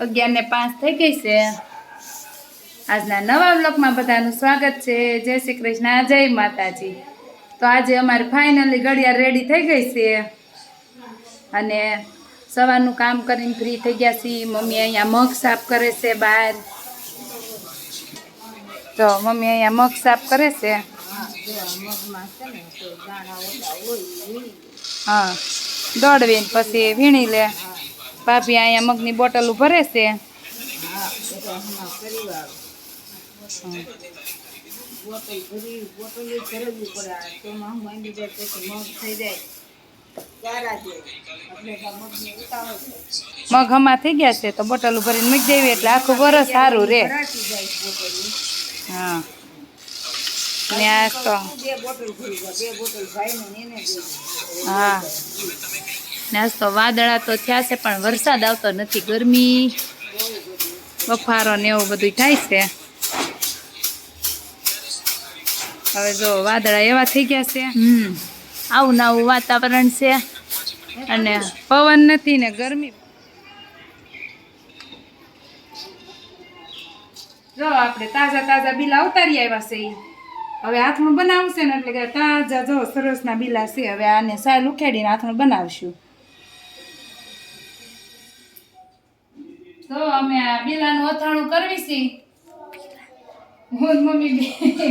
અગિયાર ને પાંચ થઈ ગઈ છે. આજના નવા બ્લોકમાં બધાનું સ્વાગત છે. જય શ્રી કૃષ્ણ, જય માતાજી. તો આજે અમારી ફાઇનલી ઘડિયાળ રેડી થઈ ગઈ છે. અને સવારનું કામ કરીને ફ્રી થઈ ગયા છીએ. મમ્મી અહીંયા મગ સાફ કરે છે બહાર. તો મમ્મી અહીંયા મગ સાફ કરે છે. હા, દોડવીને પછી વીણી લે. ભાભી અહીંયા મગની બોટલો ભરે છે. મગ હમા થઈ ગયા છે તો બોટલ ભરીને મૂકી દેવી એટલે આખું વરસ સારું રે. હા. ને આ તો હા. ને આજ તો વાદળા તો થયા છે પણ વરસાદ આવતો નથી. ગરમી બફારો ને એવું બધું થાય છે. હવે જો વાદળા એવા થઈ ગયા છે. હમ. આવું ને આવું વાતાવરણ છે અને પવન નથી ને ગરમી. જો આપણે તાજા તાજા બીલા ઉતારી આવ્યા છે. હવે હાથમાં બનાવશે ને એટલે કે તાજા જો સરસના બીલા છે. હવે આને સાલ ઉખેડીને હાથમાં બનાવશું. તો અમે આ બિલાનું અથાણું કરવી છે. હું મમ્મી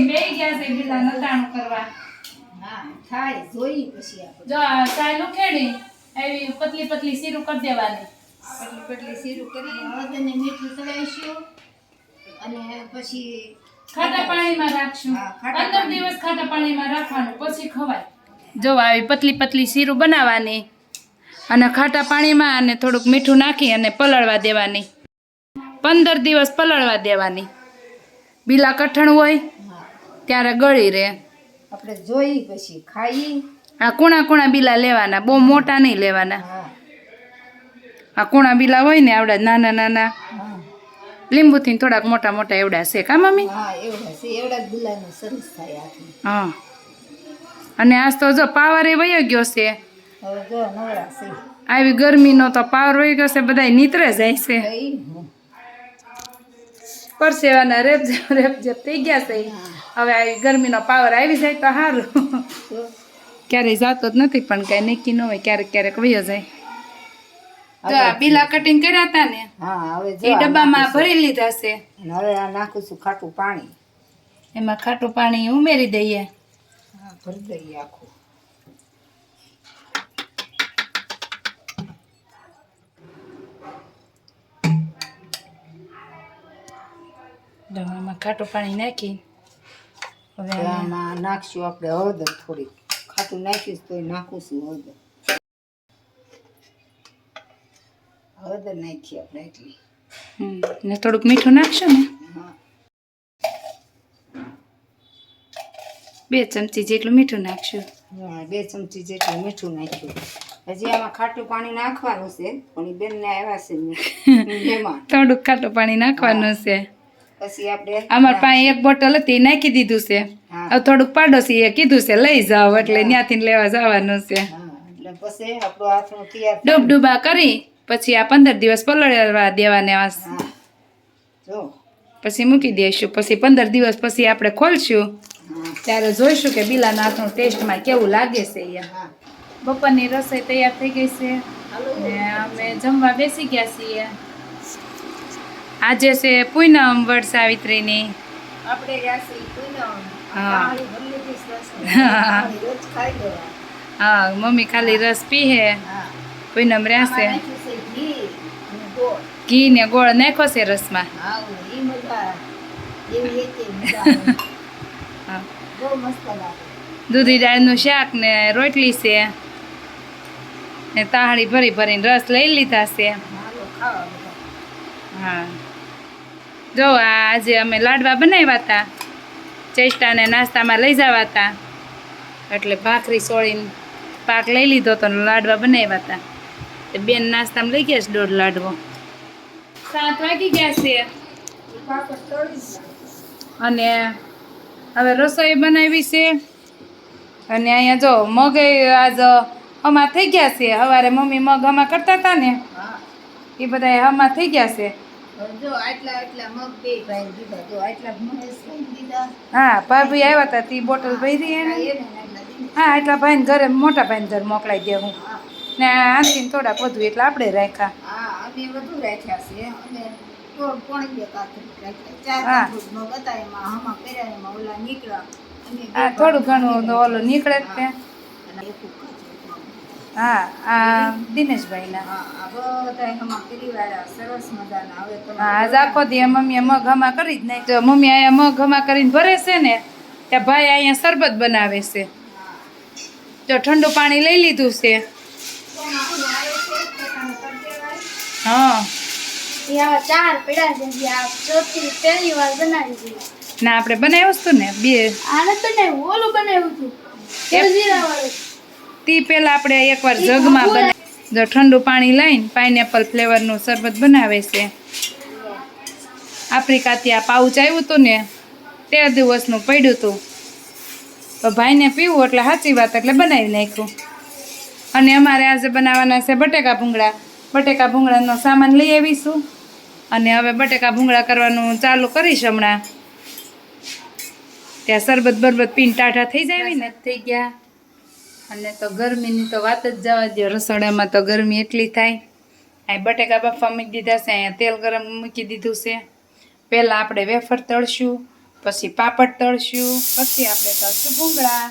બે ગયા છે બિલાનું અથાણું કરવા. થાય જોઈ પછી આપણે. જો આ સાલ ઉખેડી એવી પતલી પતલી સીરું કરી દેવાની. પતલી પતલી સીરું કરી હળદરને મીઠું ચડાવીશું અને પછી ખાટા પાણીમાં રાખશું. પંદર દિવસ ખાટા પાણીમાં રાખવાનું પછી ખવાય. જો આવી પતલી પતલી શીરું બનાવવાની. અને ખાટા પાણીમાં અને થોડુંક મીઠું નાખી અને પલળવા દેવાની. પંદર દિવસ પલળવા દેવાની. બીલા કઠણ હોય ત્યારે ગળી રહે. આપણે જોઈ પછી ખાઈ. આ કુણા કુણા બીલા લેવાના બહુ મોટા નહીં લેવાના. આ કુણા બીલા હોય ને આવડા નાના નાના. લીંબુથી થોડાક મોટા મોટા એવડા છે કા મમ્મી? હા અને આજ તો જો પાવર એ વયો ગયો છે. આવી ગરમીનો તો પાવર વહી ગયો છે બધા નીતરે જાય છે. પરસેવાના રેપ રેપ જેપ થઈ ગયા છે. હવે આવી ગરમીનો પાવર આવી જાય તો સારું ક્યારેય જાતો જ નથી પણ કાંઈ નક્કી ન હોય ક્યારેક ક્યારેક વયો જાય. તો આ બીલા કટિંગ કર્યા હતા ને હા હવે એ ડબ્બામાં ભરી લીધા છે. હવે આ નાખું છું ખાટું પાણી. એમાં ખાટું પાણી ઉમેરી દઈએ. ભરી દઈએ આખું. એમાં ખાટું પાણી નાખી. હવે આમાં નાખશું આપણે હળદર થોડીક. ખાટું નાખીશ તો નાખું છું હળદર. હળદર નાખીએ આપણે એટલી. હમ, ને થોડુંક મીઠું નાખશો ને? બે ચમચી જેટલું મીઠું નાખશું. બે ચમચી જેટલું મીઠું નાખ્યું. હજી આમાં ખાટું પાણી નાખવાનું છે પણ એ બેનને આવ્યા છે થોડુંક ખાટું પાણી નાખવાનું છે. પછી આપણે અમાર પાસે એક બોટલ હતી નાખી દીધું છે. હવે થોડુંક પાડોશી એ કીધું છે લઈ જાઓ એટલે ત્યાંથી લેવા જવાનું છે. પછી આપણું હાથનું તૈયાર ડૂબ ડૂબા કરી પછી આ પંદર દિવસ પલળવા દેવાને જો. પછી મૂકી દઈશું પછી પંદર દિવસ પછી આપણે ખોલશું. ત્યારે જોઈશું કે બિલાના હાથનું ટેસ્ટમાં કેવું લાગે છે એ. બપોરની રસોઈ તૈયાર થઈ ગઈ છે. હાલો ને અમે જમવા બેસી ગયા છીએ. આજે છે પૂનમ વડ સાવિત્રીની. આપણે. હા. મમ્મી ખાલી રસ પીહે હે. પૂનમ રહેશે ઘી ને ગોળ નાખો છે રસમાં. દૂધી દાળનું શાક ને રોટલી છે. ને તાહળી ભરી ભરીને રસ લઈ લીધા છે. હા. જો આજે અમે લાડવા બનાવ્યા હતા ચેષ્ટાને નાસ્તામાં લઈ જવા હતા એટલે ભાખરી સોળીને પાક લઈ લીધો તો ને લાડવા બનાવ્યા હતા તે બેન નાસ્તામાં લઈ ગયા છે દોઢ લાડવો. સાત વાગી ગયા છે. અને હવે રસોઈ બનાવી છે. અને અહીંયા જો મગ આજ અમા થઈ ગયા છે. સવારે મમ્મી મગ અમા કરતા હતા ને. એ બધા હમા થઈ ગયા છે. જો આટલા આટલા મગ બે ભાઈ દીધા જો આટલા મહેશભાઈ દીધા. હા ભાભી આવ્યા હતા તે બોટલ ભરી એને. એને આટલા દીધા. હા એટલા ભાઈને ઘરે મોટા ભાઈને ઘરે મોકલાઈ દે હું. ને આંટીને થોડાક વધુ એટલે આપણે રાખ્યા. હા અમે વધુ રાખ્યા છે. અને પોણી બે કાથરી રાખ્યા. ચાર હા. કાથરી મગ હતા એમાં હમા એમાં ઓલા નીકળ્યા. હા થોડું ઘણું ઓલું નીકળે જ તે અને એક કાથરી મગ. હા આ દિનેશભાઈના. હા આજ આખો દી મમ્મીએ મગ હમા કરી જ નહીં તો મમ્મી અહીંયા મગ હમા કરીને ભરે છે ને ત્યાં ભાઈ અહીંયા શરબત બનાવે છે. જો ઠંડુ પાણી લઈ લીધું છે. હા. ચાર પીડા છે જે આ ચોથી પહેલી વાર બનાવી ના આપણે બનાવ્યું હતું ને બે. આને બનાવ્યું ઓલું બનાવ્યું હતું. તી પહેલાં આપણે એકવાર જગમાં બના જો ઠંડુ પાણી લઈને પાઇનેપલ ફ્લેવરનું શરબત બનાવે છે. આફ્રિકાથી આ પાઉચ આવ્યું હતું ને તે દિવસનું પડ્યું હતું તો ભાઈને પીવું એટલે સાચી વાત એટલે બનાવી નાખ્યું. અને અમારે આજે બનાવવાના છે બટેકા ભૂંગળા. બટેકા ભૂંગળાનો સામાન લઈ આવીશું. અને હવે બટેકા ભૂંગળા કરવાનું ચાલુ કરીશ હમણાં. ત્યાં શરબત બરબત પીને ટાઢા થઈ જાય ને. થઈ ગયા. અને તો ગરમીની તો વાત જ જવા દે રસોડામાં તો ગરમી એટલી થાય. અહીં બટેકા બફા મૂકી દીધા છે અહીંયા તેલ ગરમ મૂકી દીધું છે. પહેલાં આપણે વેફર તળશું પછી પાપડ તળશું પછી આપણે તળશું ભૂંગળા.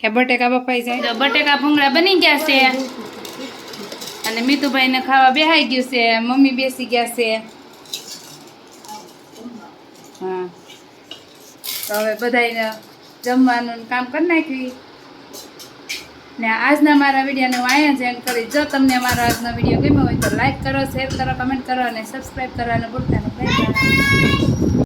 કે બટેકા બફાઈ જાય? તો બટેકા ભૂંગળા બની ગયા છે. અને મીતુભાઈને ખાવા બેહાઈ ગયું છે મમ્મી બેસી ગયા છે. હા. તો હવે બધાને જમવાનું કામ કરી નાખ્યું ને આજના મારા વિડીયોને હું અહીંયા જ એન્ડ કરીશ જો તમને મારો આજનો વીડિયો ગમ્યો હોય તો લાઈક કરો શેર કરો કમેન્ટ કરો અને સબસ્ક્રાઈબ કરવાનું ભૂલતા નહીં.